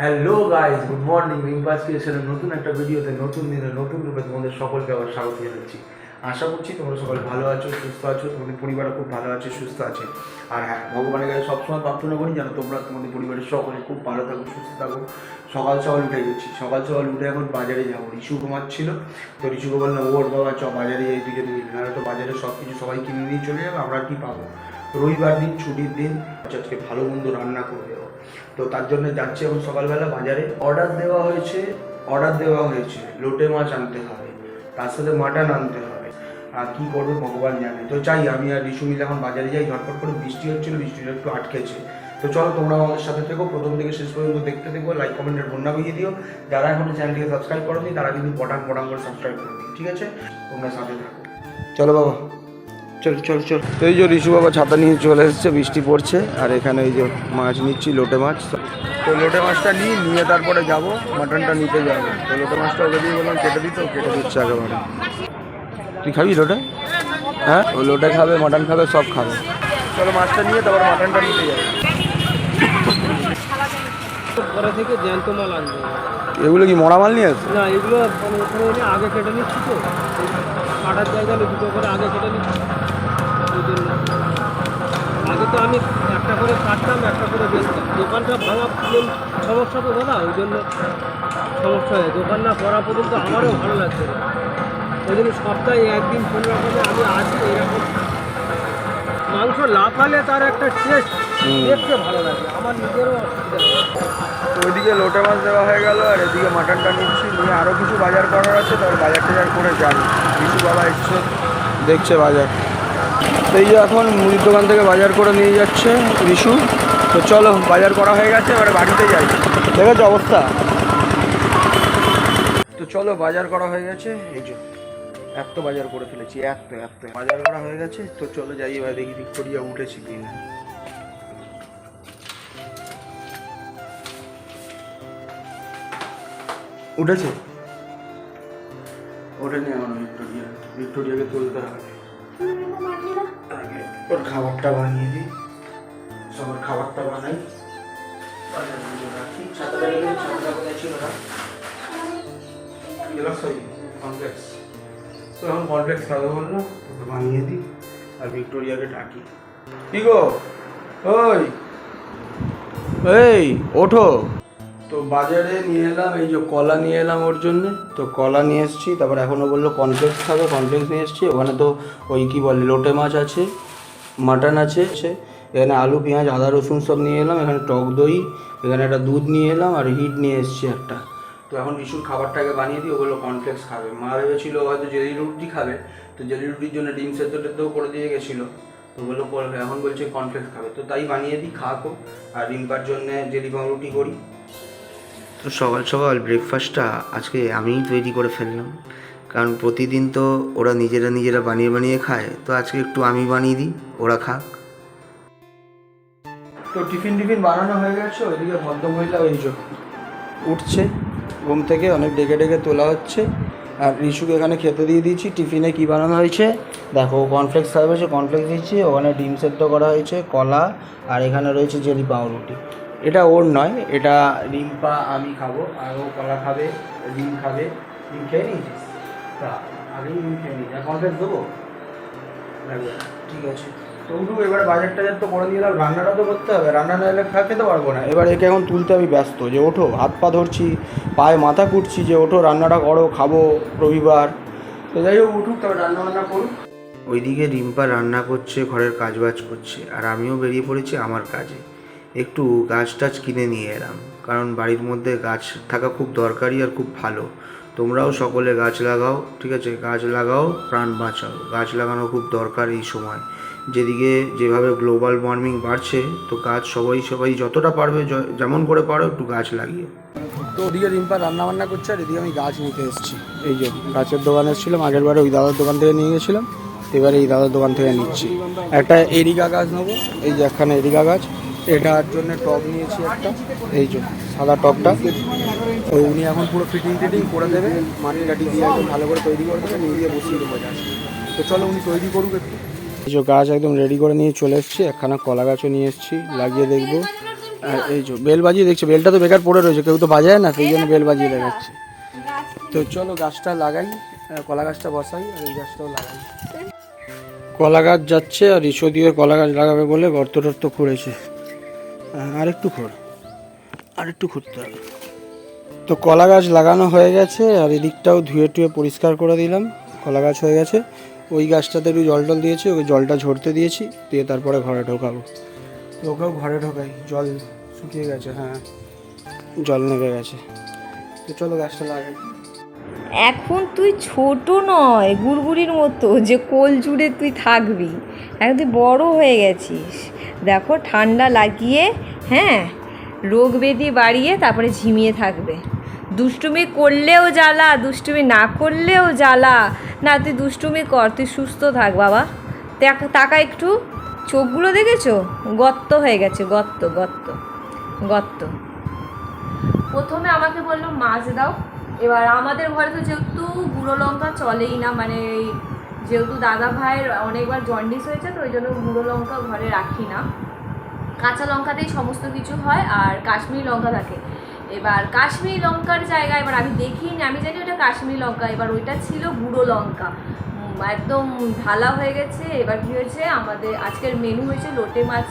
Hello guys good morning রিম্পাস ক্রিয়েশনের নতুন একটা ভিডিওতে নতুন দিনে নতুন রূপে তোমাদের সকলকে আবার স্বাগত জানাচ্ছি। আশা করছি তোমরা সকলে ভালো আছো, সুস্থ আছো, তোমাদের পরিবারও খুব ভালো আছে, সুস্থ আছে। আর হ্যাঁ ভগবানের কাছে সবসময় প্রার্থনা করি যেন তোমরা তোমাদের পরিবারের সকলে খুব ভালো থাকো, সুস্থ থাকো। সকাল সকাল উঠে গেছি সকাল সকাল উঠে এখন বাজারে যাব। রিশু কুমার ছিল, তো রিশুকে বললাম, ওর বাবা, চ বাজারে যাই দুজনে মিলে নাহলে তো বাজারে সব কিছু সবাই কিনে নিয়ে চলে যাবে, আমরা কি পাবো? রবিবার দিন, ছুটির দিন আজকে ভালো মন্দ রান্না করে দেবো তো তার জন্য যাচ্ছি এখন সকালবেলা বাজারে। অর্ডার দেওয়া হয়েছে অর্ডার দেওয়া হয়েছে। লোটে মাছ আনতে হবে, তার সাথে মাটন আনতে হবে। আর কী করবে ভগবান জানে। তো চাই, আমি আর রিশু মিলে এখন বাজারে যাই, ঝটপট করে বৃষ্টি হচ্ছিল বৃষ্টিটা একটু আটকেছে। তো চলো, তোমরা আমাদের সাথে থেকো। প্রথম থেকে শেষ পর্যন্ত দেখতে দেখব লাইক কমেন্টের বন্যা বুঝিয়ে দিও। যারা এখনও চ্যানেলটিকে সাবস্ক্রাইব করোনি, তারা কিন্তু পটাং পটাং করে সাবস্ক্রাইব করে দিও, ঠিক আছে? তোমরা সাথে থাকো। চলো বাবা। চল চল চল। তো এই যে রিশু বাবা ছাতা নিয়ে চলে এসেছে বৃষ্টি পড়ছে আর এখানে এই যে মাছ নিচ্ছি লোটে মাছ। তো লোটে মাছটা নিই নিয়ে তারপরে যাব মাটনটা নিতে যাব। তো লোটে মাছটা ওকে দিয়ে বললাম কেটে দিতে কেটে দিচ্ছে একেবারে তুই খাবি লোটে? হ্যাঁ? ও লোটে খাবে মাটন খাবে সব খাবে। চলো মাছটা নিয়ে তারপর মাটনটা নিতে যাব। পরে থেকে জ্যান্ত মাল আনবে। এগুলো কি মরা মাল নিয়ে আসছে না এগুলো ওখানে আগে কেটে নিচ্ছি তো। কাটার জায়গা দুটো করে আগে কেটে নিচ্ছি। জন্য আগে তো আমি একটা করে কাটতাম একটা করে বেচতাম। দোকানটা ভাঙা মেন সমস্যা তো দাদা ওই জন্য সমস্যা হয় দোকান না করা পর্যন্ত আমারও ভালো লাগছে না। ওই জন্য সপ্তাহে একদিন কোনো রকমে আমি আসি এরকম মাংস লাফালে তার একটা টেস্ট দেখতে ভালো লাগে। আমার নিজেরও অসুবিধা ওইদিকে লোটে মাছ দেওয়া হয়ে গেল আর এদিকে মাটনটা নিচ্ছি। নিয়ে আরও কিছু বাজার করার আছে তার বাজার টাজার করে যাব কিছু বাবা এসছে। দেখছে বাজার। এই যে এখন মুদির দোকান থেকে বাজার করে নিয়ে যাচ্ছে রিশু তো চলো, বাজার করা হয়ে গেছে, এবারে বাড়িতে যাই। দেখেছ অবস্থা? তো চলো, বাজার করা হয়ে গেছে। এই যে এত বাজার করে ফেলেছি এত এত বাজার করা হয়ে গেছে, তো চলো যাই, এবার দেখি ভিক্টোরিয়া উঠেছি কিনা। উঠেছে? ওঠেনি এখন ভিক্টোরিয়া। ভিক্টোরিয়াকে তুলতে হবে। ওর খাবারটা বানিয়ে দিই। খাবারটা বানাই। না? তো এখন কমপ্লেক্স বানিয়ে দিই। আর ভিক্টোরিয়াকে ডাকি। কি গো? ওই ওঠো। তো বাজারে নিয়ে এলাম, এই যে কলা নিয়ে এলাম ওর জন্য। তো কলা নিয়ে এসেছি, তারপর এখনও বলল কনফ্লেক্স খাবে কনফ্লেক্স নিয়ে এসেছি। ওখানে তো ওই কী বলে, লোটে মাছ আছে মাটন আছে এখানে আলু, পেঁয়াজ, আদা, রসুন সব নিয়ে এলাম। এখানে টক দই, এখানে একটা দুধ নিয়ে এলাম আর হিট নিয়ে এসেছি একটা। তো এখন বিশুর খাবারটাকে বানিয়ে দিই ওগুলো কনফ্লেক্স খাবে। মা ভেবেছিল হয়তো জেলি রুটি খাবে, তো জেলি রুটির জন্য ডিম সেদ্ধ টেদ্ধও করে দিয়ে গেছিল। তো বলল এখন বলছে কনফ্লেক্স খাবে। তো তাই বানিয়ে দিই খাকো আর রিম্পার জন্য, জেলি পাউরুটি করি। তো সকাল সকাল ব্রেকফাস্টটা আজকে আমিই তৈরি করে ফেললাম। কারণ প্রতিদিন তো ওরা নিজেরা নিজেরা বানিয়ে বানিয়ে খায়, তো আজকে একটু আমি বানিয়ে দিই, ওরা খাক। তো টিফিন টিফিন বানানো হয়ে গেছে, ওইদিকে ভদ্রমহিলা ওই যে উঠছে, ঘুম থেকে অনেক ডেকে ডেকে তোলা হচ্ছে। আর রিশুকে এখানে খেতে দিয়ে দিয়েছি, টিফিনে কি বানানো হয়েছে? দেখো কর্নফ্লেক্স খাওয়া হয়েছে কর্নফ্লেক্স দিচ্ছি, ওখানে ডিম সেদ্ধ করা হয়েছে, কলা, আর এখানে রয়েছে জেলি পাউরুটি। এটা ওর নয় এটা রিম্পা আমি খাব আর ও কলা খাবে ডিম খাবে ডিম খেয়ে নিয়েছিস তা আগেই ডিম খেয়ে নিয়েছি। আর কর্নফ্লেক্স দেবো? লাগবে ঠিক আছে। তো উঠু এবারে বাজার টাজার তো করে দিলাম রান্নাটা তো করতে হবে। রান্না না হলে খা খেতে পারব না। এবার একে এখন তুলতে আমি ব্যস্ত। যে ওঠো হাত পা ধরছি পায়ে মাথা কুটছি যে ওঠো রান্নাটা করো খাব রবিবার। তো যাই হোক উঠুক তবে রান্না বান্না করুক। ওইদিকে রিম্পা রান্না করছে ঘরের কাজবাজ করছে আর আমিও বেরিয়ে পড়েছি আমার কাজে। একটু গাছ টাছ কিনে নিয়ে এলাম। কারণ বাড়ির মধ্যে গাছ থাকা খুব দরকারি আর খুব ভালো। তোমরাও সকলে গাছ লাগাও, ঠিক আছে? গাছ লাগাও, প্রাণ বাঁচাও। গাছ লাগানো খুব দরকার এই সময়। যেদিকে যেভাবে গ্লোবাল ওয়ার্মিং বাড়ছে, তো গাছ সবাই সবাই যতটা পারবে যেমন করে পারো, একটু গাছ লাগিয়ে। তো ওদিকে রিম্পা রান্না বান্না করছে, আর এদিকে আমি গাছ নিতে এসেছি। এই যে গাছের দোকানে এসেছিলাম, আগের বারে ওই দাদার দোকান থেকে নিয়ে গেছিলাম। এবারে এই দাদার দোকান থেকে নিচ্ছি। একটা এরিকা গাছ নেব। এই যে একখানে এরিকা গাছ। এটার জন্য টব নিয়েছি একটা, এই জন্য সাদা টবটা তো উনি এখন পুরো ফিটিং টিটিং করে দেবে, মাটি টাটি দিয়ে একদম ভালো করে তৈরি করে দেবে, নিয়ে বসিয়ে দেবো তো চলো উনি তৈরি করুক একটু। এই যে গাছ একদম রেডি করে নিয়ে চলে এসেছি, একখানা কলা গাছও নিয়ে এসেছি, লাগিয়ে দেখব। আর এই যে বেল বাজিয়ে দেখছে, বেলটা তো বেকার পড়ে রয়েছে, কেউ তো বাজায় না, সেই জন্য বেল বাজিয়ে দেখাচ্ছে। তো চলো গাছটা লাগাই কলা গাছটা বসাই, আর এই গাছটাও লাগাই। কলা গাছ যাচ্ছে, আর ইসো দিয়ে কলা গাছ লাগাবে বলে গর্ত টর্ত খুঁড়েছে। আহ, আর একটু খোঁড় আর একটু খুঁড়তে হবে। তো কলা গাছ লাগানো হয়ে গেছে আর এদিকটাও ধুয়ে টুয়ে পরিষ্কার করে দিলাম। কলা গাছ হয়ে গেছে। ওই গাছটাতে একটু জল টল দিয়েছি ওই জলটা ঝরতে দিয়েছি দিয়ে তারপরে ঘরে ঢোকাবো। ওকেও ঘরে ঢোকাই জল শুকিয়ে গেছে হ্যাঁ। জল নেমে গেছে। তো চলো গাছটা লাগাই। এখন তুই ছোট নয় গুড়গুড়ির মতো যে কোল জুড়ে তুই থাকবি। এখন তুই বড় হয়ে গেছিস। দেখো, ঠান্ডা লাগিয়ে হ্যাঁ রোগ ব্যাধি বাড়িয়ে তারপরে ঝিমিয়ে থাকবে। দুষ্টুমি করলেও জ্বালা, দুষ্টুমি না করলেও জ্বালা। না, তুই দুষ্টুমি কর, তুই সুস্থ থাক বাবা। তাকা একটু। চোখগুলো দেখেছ? গর্ত হয়ে গেছে গর্ত গর্ত গর্ত প্রথমে আমাকে বলল, মাছ দাও। এবার আমাদের ঘরে তো যেহেতু গুঁড়ো লঙ্কা চলেই না মানে এই যেহেতু দাদা ভাইয়ের অনেকবার জন্ডিস হয়েছে, তো ওই জন্য গুঁড়ো লঙ্কা ঘরে রাখি না। কাঁচা লঙ্কাতেই সমস্ত কিছু হয়, আর কাশ্মীরি লঙ্কা থাকে। এবার কাশ্মীরি লঙ্কার জায়গায় এবার আমি দেখিনি, আমি জানি ওটা কাশ্মীরি লঙ্কা। এবার ওইটা ছিল গুঁড়ো লঙ্কা। একদম ঢালা হয়ে গেছে। এবার কী হয়েছে, আমাদের আজকের মেনু হয়েছে লোটে মাছ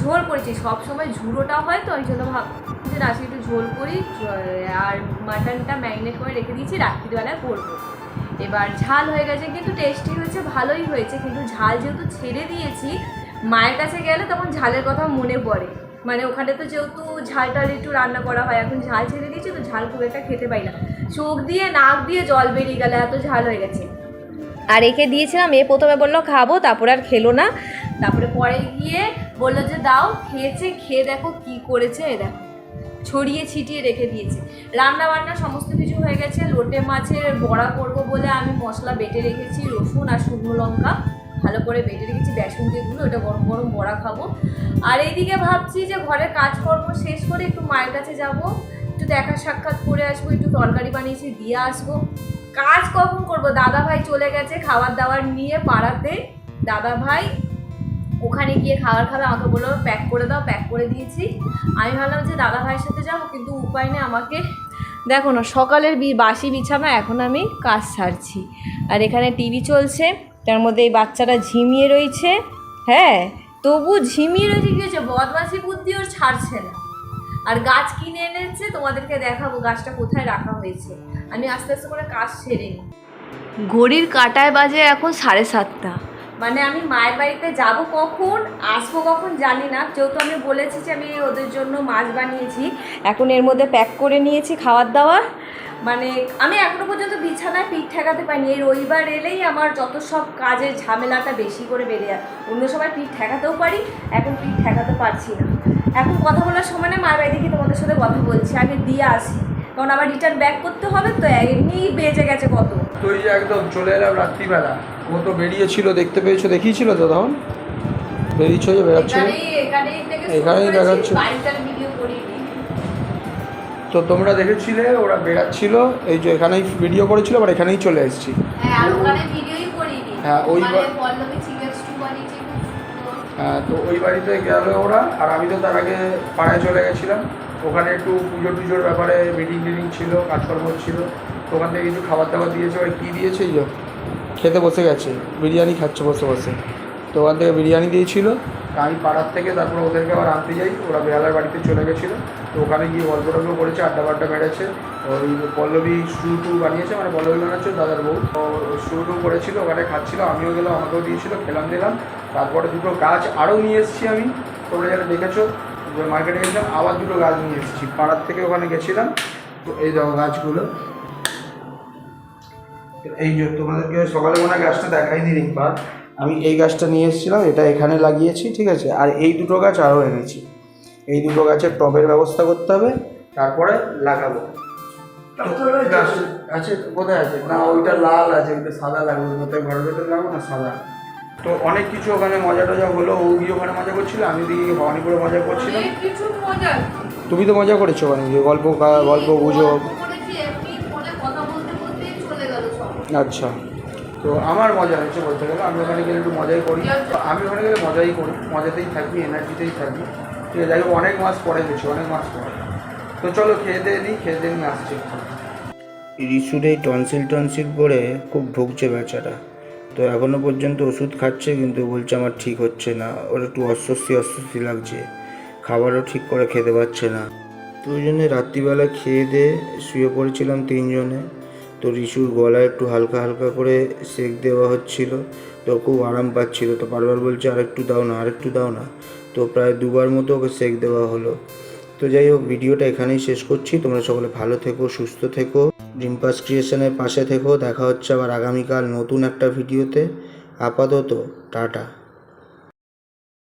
ঝোল করেছি। সবসময় ঝুড়োটা হয়, তো ওই জন্য ভাব যে আজকে একটু ঝোল করি। আর মাটনটা ম্যারিনেট করে রেখে দিয়েছি, রাত্রিবেলায় করব। এবার ঝাল হয়ে গেছে, কিন্তু টেস্টি হয়েছে, ভালোই হয়েছে, কিন্তু ঝাল যেহেতু ছেড়ে দিয়েছি, মায়ের কাছে গেলে তখন ঝালের কথা মনে পড়ে। মানে ওখানে তো যেহেতু ঝাল টাল একটু রান্না করা হয়, এখন ঝাল ছেড়ে দিয়েছি, তো ঝাল খুব একটা খেতে পাই না। চোখ দিয়ে, নাক দিয়ে জল বেরিয়ে গেলে, এত ঝাল হয়ে গেছে। আর একে দিয়েছিলাম, এ প্রথমে বলল, খাব, তারপরে আর খেলো না। তারপরে পরে গিয়ে বলল যে, দাও, খেয়েছে, খেয়ে দেখো কি করেছে দেখো। ছড়িয়ে ছিটিয়ে রেখে দিয়েছি। রান্না বান্না সমস্ত কিছু হয়ে গেছে। লোটে মাছের বড়া করব বলে আমি মশলা বেটে রেখেছি, রসুন আর শুকনো লঙ্কা। ভালো করে বেটে রেখেছি, বেসন দিয়ে গুলো ওটা গরম গরম বড়া খাব। আর এইদিকে ভাবছি যে ঘরের কাজকর্ম শেষ করে একটু মায়ের কাছে যাব। একটু দেখা সাক্ষাৎ করে আসব, একটু তরকারি বানিয়েছি, দিয়ে আসব। কাজ কখন করব? দাদা ভাই চলে গেছে খাবার দাবার নিয়ে পাড়াতে। দাদা ভাই ওখানে গিয়ে খাবার খাবে, আমাকে বলল প্যাক করে দাও প্যাক করে দিয়েছি। আমি ভাবলাম যে দাদা ভাইয়ের সাথে যাব, কিন্তু উপায় নেই আমাকে। দেখো না, সকালের বাসি বিছানা, এখন আমি কাজ ছাড়ছি আর এখানে টিভি চলছে, তার মধ্যে এই বাচ্চাটা ঝিমিয়ে রয়েছে। হ্যাঁ তবু ঝিমিয়ে রয়েছে, কি হয়েছে? বদমাসি বুদ্ধি ওর ছাড়ছে না। আর গাছ কিনে এনেছে, তোমাদেরকে দেখাবো গাছটা কোথায় রাখা হয়েছে। আমি আস্তে আস্তে করে কাজ সেরে নিই। ঘড়ির কাটায় বাজে এখন সাড়ে সাতটা। মানে আমি মায়ের বাড়িতে যাব কখন, আসব কখন জানি না। যেহেতু আমি বলেছি যে আমি ওদের জন্য মাছ বানিয়েছি, এখন এর মধ্যে প্যাক করে নিয়েছি খাবার দাবার মানে আমি এখনও পর্যন্ত বিছানায় পিঠ ঠেকাতে পারিনি। এই রবিবার এলেই আমার যত সব কাজের ঝামেলাটা বেশি করে বেড়ে যায়। অন্য সময় পিঠ ঠেকাতেও পারি, এখন পিঠ ঠেকাতে পারছি না। এখন কথা বলার সময় না মায়ের বাড়ি থেকে তোমাদের সাথে কথা বলছি, আগে দিয়ে আসি। কারণ আবার রিটার্ন ব্যাক করতে হবে তো, এমনি বেজে গেছে কত। তো এই যে একদম চলে এলাম রাত্রিবেলা। ও তো বেরিয়েছিল দেখতে পেয়েছ দেখিয়েছিল তো তখন? বেরিয়েছো যে বেরোচ্ছিল এখানেই দেখাচ্ছে। তো তোমরা দেখেছিলে ওরা বেরাচ্ছিল এই যে এখানেই ভিডিও করেছিল আবার এখানেই চলে এসেছি। হ্যাঁ হ্যাঁ, ওই বানিয়েছি হ্যাঁ, তো ওই বাড়িতে গেল ওরা আর আমি তো তার আগে পাড়ায় চলে গেছিলাম। ওখানে একটু পুজো টুজোর ব্যাপারে মিটিং টিটিং ছিল কাজকর্ম ছিল। ওখান থেকে কিছু খাবার দাবার দিয়েছে ওরা কী দিয়েছে এই যে? খেতে বসে গেছে, বিরিয়ানি খাচ্ছে বসে বসে। তো ওখান থেকে বিরিয়ানি দিয়েছিল, আমি পাড়ার থেকে তারপর ওদেরকে আবার আনতে যাই, ওরা বেহালার বাড়িতে চলে গেছিল। তো ওখানে গিয়ে গল্প টল্প করেছে আড্ডা বাড্ডা মেরেছে। ওই পল্লবী স্টু টু বানিয়েছে মানে পল্লবী বানাচ্ছে, দাদার বউ। তো স্টু টু করেছিল, ওখানে খাচ্ছিল, আমিও গেলাম, আমাকেও দিয়েছিল, খেলাম দিলাম। তারপরে দুটো গাছ আরও নিয়ে এসেছি আমি, তোমরা যারা দেখেছ মার্কেটে গেছিলাম, আবার দুটো গাছ নিয়ে এসেছি। পাড়ার থেকে ওখানে গেছিলাম তো এই দেখো গাছগুলো। এই যে তোমাদেরকে সকালে মনে হয় গাছটা দেখাইনি রিম্পা আমি এই গাছটা নিয়ে এসেছিলাম এটা এখানে লাগিয়েছি ঠিক আছে? আর এই দুটো গাছ আরও এনেছি। এই দুটো গাছের টবের ব্যবস্থা করতে হবে তারপরে লাগাবো। গাছ আছে কোথায় আছে? না ওইটা লাল আছে ওইটা সাদা লাগবে ওটা ঘরের ভেতরে লাগবে না সাদা? তো অনেক কিছু ওখানে মজা টজা হলো ও গিয়ে ওখানে মজা করছিল আমি দিকে ভবানীপুরে মজা করছিলাম। অনেক কিছু মজা। তুমি তো মজা করেছ ওখানে গিয়ে গল্প গল্প গুজব গল্প করেছি এমনি ফোনে কথা বলতে বলতেই চলে গেল সব আচ্ছা। তো আমার মজা হয়েছে বলতে গেলে আমি ওখানে গেলে একটু মজাই করি। তো আমি ওখানে গেলে মজাই করি মজাতেই থাকবি এনার্জিতেই থাকবি ঠিক আছে অনেক মাস পরে গেছি অনেক মাস পরে। তো চলো খেয়ে দিয়ে নিই খেয়ে দিয়ে নিয়ে আসছি। রিসুর এই টনসিল টনসিল করে খুব ভুগছে বেচারা। তো এখনও পর্যন্ত ওষুধ খাচ্ছে কিন্তু বলছে আমার ঠিক হচ্ছে না। ওর একটু অস্বস্তি অস্বস্তি লাগছে। খাবারও ঠিক করে খেতে পারছে না। তো ওই জন্য রাত্রিবেলা খেয়ে দিয়ে শুয়ে পড়েছিলাম তিনজনে। তো রিসুর গলায় একটু হালকা হালকা করে সেক দেওয়া হচ্ছিল। তো খুব আরাম পাচ্ছিল। তো বারবার বলছে আর একটু দাও না আর একটু দাও না। তো প্রায় দুবার মতো ওকে সেক দেওয়া হলো। তো যাই হোক, ভিডিওটা এখানেই শেষ করছি। তোমরা সকলে ভালো থেকো, সুস্থ থেকো ডিম্পাস ক্রিয়েশনের পাশে থেকো। দেখা হচ্ছে আবার আগামীকাল নতুন একটা ভিডিওতে। আপাতত, টাটা।